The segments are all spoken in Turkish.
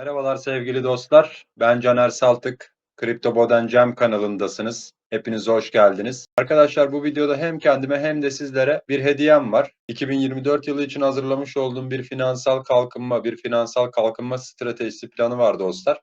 Merhabalar sevgili dostlar. Ben Caner Saltık. Kripto Boden Cem kanalındasınız. Hepiniz hoş geldiniz. Arkadaşlar bu videoda hem kendime hem de sizlere bir hediyem var. 2024 yılı için hazırlamış olduğum bir finansal kalkınma, bir finansal kalkınma stratejisi planı var dostlar.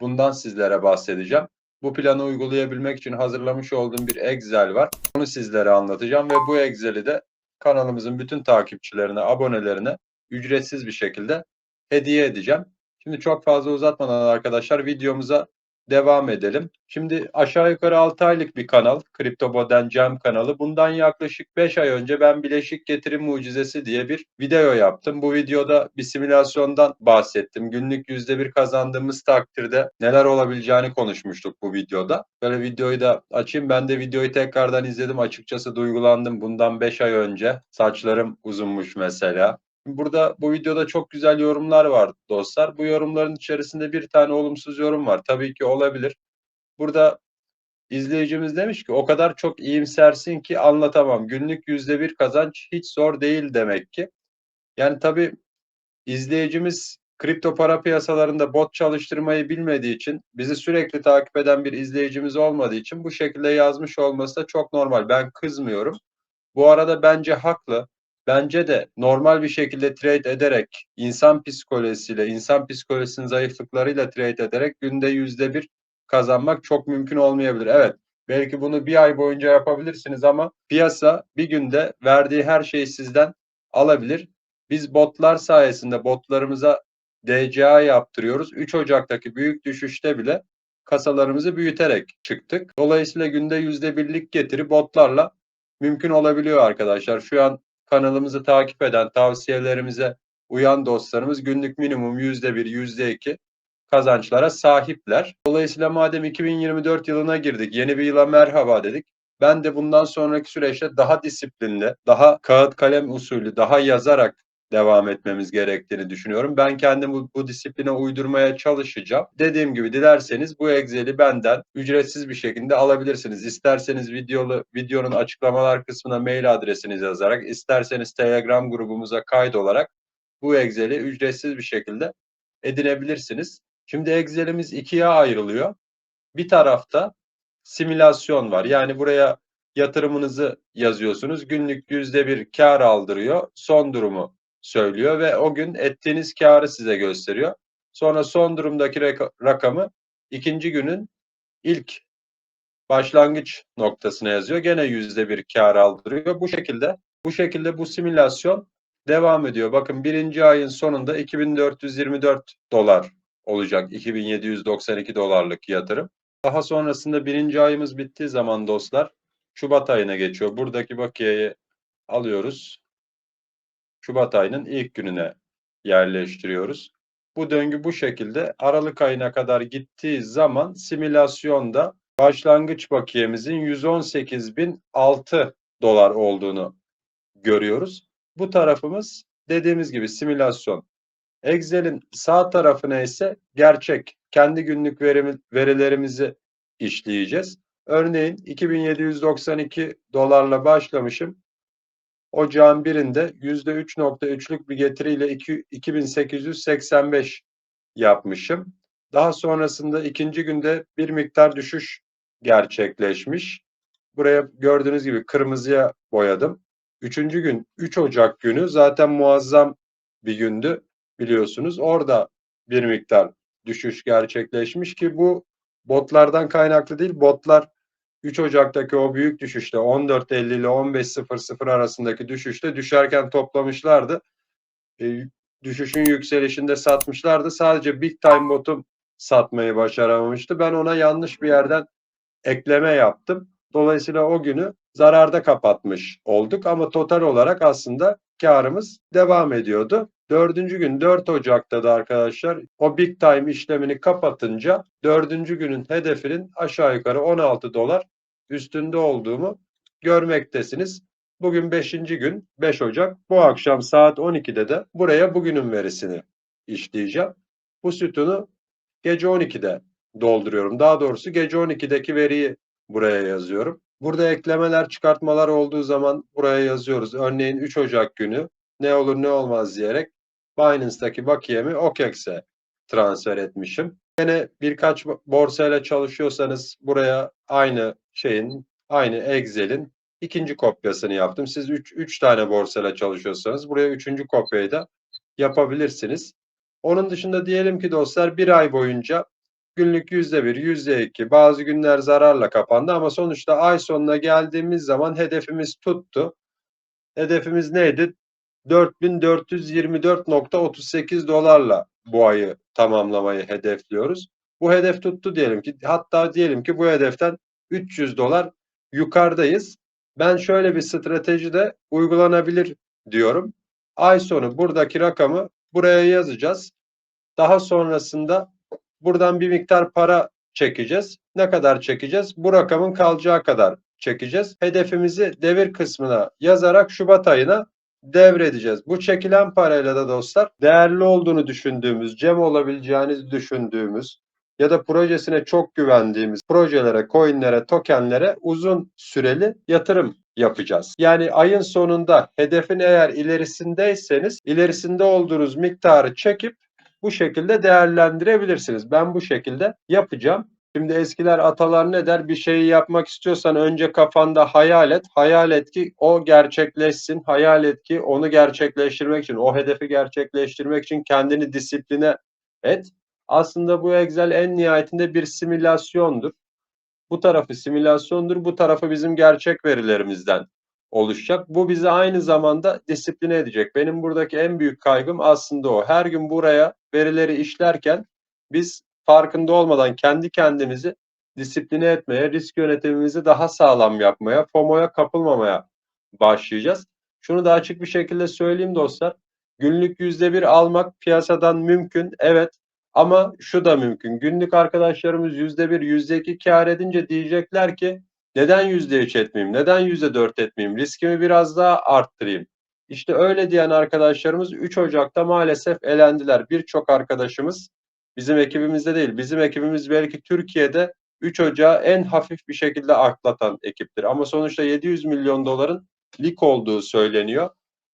Bundan sizlere bahsedeceğim. Bu planı uygulayabilmek için hazırlamış olduğum bir Excel var. Bunu sizlere anlatacağım ve bu Excel'i de kanalımızın bütün takipçilerine, abonelerine ücretsiz bir şekilde hediye edeceğim. Şimdi çok fazla uzatmadan arkadaşlar videomuza devam edelim. Şimdi aşağı yukarı 6 aylık bir kanal. Kripto Boden Cem kanalı. Bundan yaklaşık 5 ay önce ben bileşik getirim mucizesi diye bir video yaptım. Bu videoda bir simülasyondan bahsettim. Günlük %1 kazandığımız takdirde neler olabileceğini konuşmuştuk bu videoda. Böyle videoyu da açayım. Ben de videoyu tekrardan izledim. Açıkçası duygulandım. Bundan 5 ay önce saçlarım uzunmuş mesela. Burada bu videoda çok güzel yorumlar var dostlar. Bu yorumların içerisinde bir tane olumsuz yorum var. Tabii ki olabilir. Burada izleyicimiz demiş ki o kadar çok iyimsersin ki anlatamam. Günlük yüzde bir kazanç hiç zor değil demek ki. Yani tabii izleyicimiz kripto para piyasalarında bot çalıştırmayı bilmediği için bizi sürekli takip eden bir izleyicimiz olmadığı için bu şekilde yazmış olması da çok normal. Ben kızmıyorum. Bu arada bence haklı. Bence de normal bir şekilde trade ederek, insan psikolojisiyle, insan psikolojisinin zayıflıklarıyla trade ederek günde yüzde bir kazanmak çok mümkün olmayabilir. Evet, belki bunu bir ay boyunca yapabilirsiniz ama piyasa bir günde verdiği her şeyi sizden alabilir. Biz botlar sayesinde botlarımıza DCA yaptırıyoruz. 3 Ocak'taki büyük düşüşte bile kasalarımızı büyüterek çıktık. Dolayısıyla günde yüzde birlik getiri botlarla mümkün olabiliyor arkadaşlar. Şu an kanalımızı takip eden, tavsiyelerimize uyan dostlarımız günlük minimum yüzde bir, yüzde iki kazançlara sahipler. Dolayısıyla madem 2024 yılına girdik, yeni bir yıla merhaba dedik. Ben de bundan sonraki süreçte daha disiplinli, daha kağıt kalem usulü, daha yazarak devam etmemiz gerektiğini düşünüyorum. Ben kendimi bu, bu disipline uydurmaya çalışacağım. Dediğim gibi dilerseniz bu Excel'i benden ücretsiz bir şekilde alabilirsiniz. İsterseniz videolu, videonun açıklamalar kısmına mail adresinizi yazarak, isterseniz Telegram grubumuza kaydolarak bu Excel'i ücretsiz bir şekilde edinebilirsiniz. Şimdi Excel'imiz ikiye ayrılıyor. Bir tarafta simülasyon var. Yani buraya yatırımınızı yazıyorsunuz. Günlük yüzde bir kar aldırıyor. Son durumu söylüyor ve o gün ettiğiniz karı size gösteriyor. Sonra son durumdaki rakamı ikinci günün ilk başlangıç noktasına yazıyor. Gene yüzde bir kar aldırıyor. Bu şekilde bu şekilde bu simülasyon devam ediyor. Bakın birinci ayın sonunda 2424 dolar olacak. 2792 dolarlık yatırım. Daha sonrasında birinci ayımız bittiği zaman dostlar Şubat ayına geçiyor. Buradaki bakiyeyi alıyoruz. Şubat ayının ilk gününe yerleştiriyoruz. Bu döngü bu şekilde Aralık ayına kadar gittiği zaman simülasyonda başlangıç bakiyemizin 118.006 dolar olduğunu görüyoruz. Bu tarafımız dediğimiz gibi simülasyon. Excel'in sağ tarafına ise gerçek kendi günlük verilerimizi işleyeceğiz. Örneğin 2792 dolarla başlamışım. Ocağın birinde %3.3'lük bir getiriyle 2885 yapmışım. Daha sonrasında ikinci günde bir miktar düşüş gerçekleşmiş. Buraya gördüğünüz gibi kırmızıya boyadım. Üçüncü gün 3 Ocak günü zaten muazzam bir gündü biliyorsunuz. Orada bir miktar düşüş gerçekleşmiş ki bu botlardan kaynaklı değil. Botlar 3 Ocak'taki o büyük düşüşte 14.50 ile 15.00 arasındaki düşüşte düşerken toplamışlardı. E, düşüşün yükselişinde satmışlardı. Sadece Big Time Bot'um satmayı başaramamıştı. Ben ona yanlış bir yerden ekleme yaptım. Dolayısıyla o günü zararda kapatmış olduk ama total olarak aslında karımız devam ediyordu. Dördüncü gün 4 Ocak'ta da arkadaşlar o big time işlemini kapatınca dördüncü günün hedefinin aşağı yukarı 16 dolar üstünde olduğumu görmektesiniz. Bugün 5. gün 5 Ocak. Bu akşam saat 12'de de buraya bugünün verisini işleyeceğim. Bu sütunu gece 12'de dolduruyorum. Daha doğrusu gece 12'deki veriyi buraya yazıyorum. Burada eklemeler, çıkartmalar olduğu zaman buraya yazıyoruz. Örneğin 3 Ocak günü ne olur ne olmaz diyerek Binance'daki bakiyemi OKEX'e transfer etmişim. Yine birkaç borsayla çalışıyorsanız buraya aynı şeyin, aynı Excel'in ikinci kopyasını yaptım. Siz 3 3 tane borsayla çalışıyorsanız buraya üçüncü kopyayı da yapabilirsiniz. Onun dışında diyelim ki dostlar bir ay boyunca günlük yüzde bir, yüzde iki, bazı günler zararla kapandı ama sonuçta ay sonuna geldiğimiz zaman hedefimiz tuttu. Hedefimiz neydi? 4424.38 dolarla bu ayı tamamlamayı hedefliyoruz. Bu hedef tuttu diyelim ki hatta diyelim ki bu hedeften 300 dolar yukarıdayız. Ben şöyle bir strateji de uygulanabilir diyorum. Ay sonu buradaki rakamı buraya yazacağız. Daha sonrasında buradan bir miktar para çekeceğiz. Ne kadar çekeceğiz? Bu rakamın kalacağı kadar çekeceğiz. Hedefimizi devir kısmına yazarak Şubat ayına devredeceğiz. Bu çekilen parayla da dostlar değerli olduğunu düşündüğümüz, cem olabileceğinizi düşündüğümüz ya da projesine çok güvendiğimiz projelere, coinlere, tokenlere uzun süreli yatırım yapacağız. Yani ayın sonunda hedefin eğer ilerisindeyseniz ilerisinde olduğunuz miktarı çekip bu şekilde değerlendirebilirsiniz. Ben bu şekilde yapacağım. Şimdi eskiler atalar ne der? Bir şeyi yapmak istiyorsan önce kafanda hayal et. Hayal et ki o gerçekleşsin. Hayal et ki onu gerçekleştirmek için, o hedefi gerçekleştirmek için kendini disipline et. Aslında bu Excel en nihayetinde bir simülasyondur. Bu tarafı simülasyondur, bu tarafı bizim gerçek verilerimizden oluşacak. Bu bizi aynı zamanda disipline edecek. Benim buradaki en büyük kaygım aslında o. Her gün buraya verileri işlerken biz farkında olmadan kendi kendimizi disipline etmeye, risk yönetimimizi daha sağlam yapmaya, FOMO'ya kapılmamaya başlayacağız. Şunu da açık bir şekilde söyleyeyim dostlar. Günlük yüzde bir almak piyasadan mümkün. Evet. Ama şu da mümkün. Günlük arkadaşlarımız yüzde bir, yüzde iki kar edince diyecekler ki neden yüzde üç etmeyeyim? Neden yüzde dört etmeyeyim? Riskimi biraz daha arttırayım. İşte öyle diyen arkadaşlarımız 3 Ocak'ta maalesef elendiler. Birçok arkadaşımız bizim ekibimizde değil. Bizim ekibimiz belki Türkiye'de 3 Ocağı en hafif bir şekilde atlatan ekiptir. Ama sonuçta 700 milyon doların lik olduğu söyleniyor.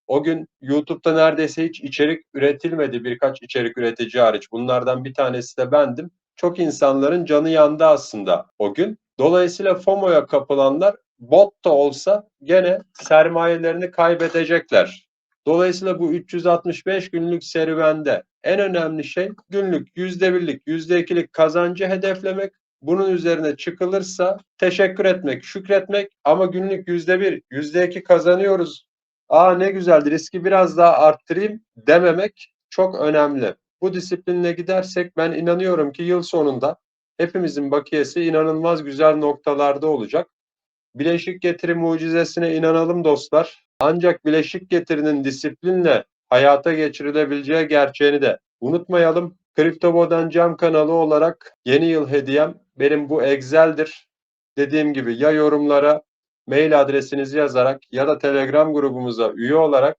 O gün YouTube'da neredeyse hiç içerik üretilmedi birkaç içerik üretici hariç. Bunlardan bir tanesi de bendim. Çok insanların canı yandı aslında o gün. Dolayısıyla FOMO'ya kapılanlar bot da olsa gene sermayelerini kaybedecekler. Dolayısıyla bu 365 günlük serüvende en önemli şey günlük yüzde birlik, yüzde ikilik kazancı hedeflemek. Bunun üzerine çıkılırsa teşekkür etmek, şükretmek ama günlük yüzde bir, yüzde iki kazanıyoruz. Aa ne güzel riski biraz daha arttırayım dememek çok önemli. Bu disiplinle gidersek ben inanıyorum ki yıl sonunda hepimizin bakiyesi inanılmaz güzel noktalarda olacak. Bileşik getiri mucizesine inanalım dostlar. Ancak bileşik getirinin disiplinle hayata geçirilebileceği gerçeğini de unutmayalım. Kriptobodan Cam kanalı olarak yeni yıl hediyem benim bu Excel'dir. Dediğim gibi ya yorumlara mail adresinizi yazarak ya da Telegram grubumuza üye olarak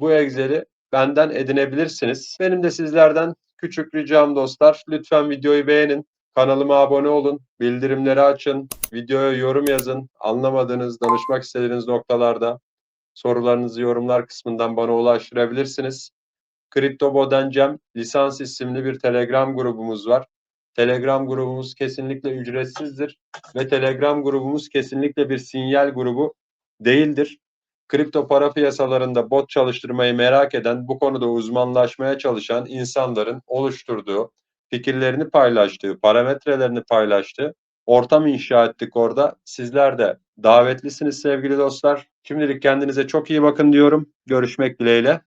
bu Excel'i benden edinebilirsiniz. Benim de sizlerden küçük ricam dostlar. Lütfen videoyu beğenin. Kanalıma abone olun, bildirimleri açın, videoya yorum yazın. Anlamadığınız, danışmak istediğiniz noktalarda sorularınızı yorumlar kısmından bana ulaştırabilirsiniz. Kripto Bodencem lisans isimli bir Telegram grubumuz var. Telegram grubumuz kesinlikle ücretsizdir ve Telegram grubumuz kesinlikle bir sinyal grubu değildir. Kripto para piyasalarında bot çalıştırmayı merak eden, bu konuda uzmanlaşmaya çalışan insanların oluşturduğu, fikirlerini paylaştığı, parametrelerini paylaştığı ortam inşa ettik orada. Sizler de davetlisiniz sevgili dostlar. Şimdilik kendinize çok iyi bakın diyorum. Görüşmek dileğiyle.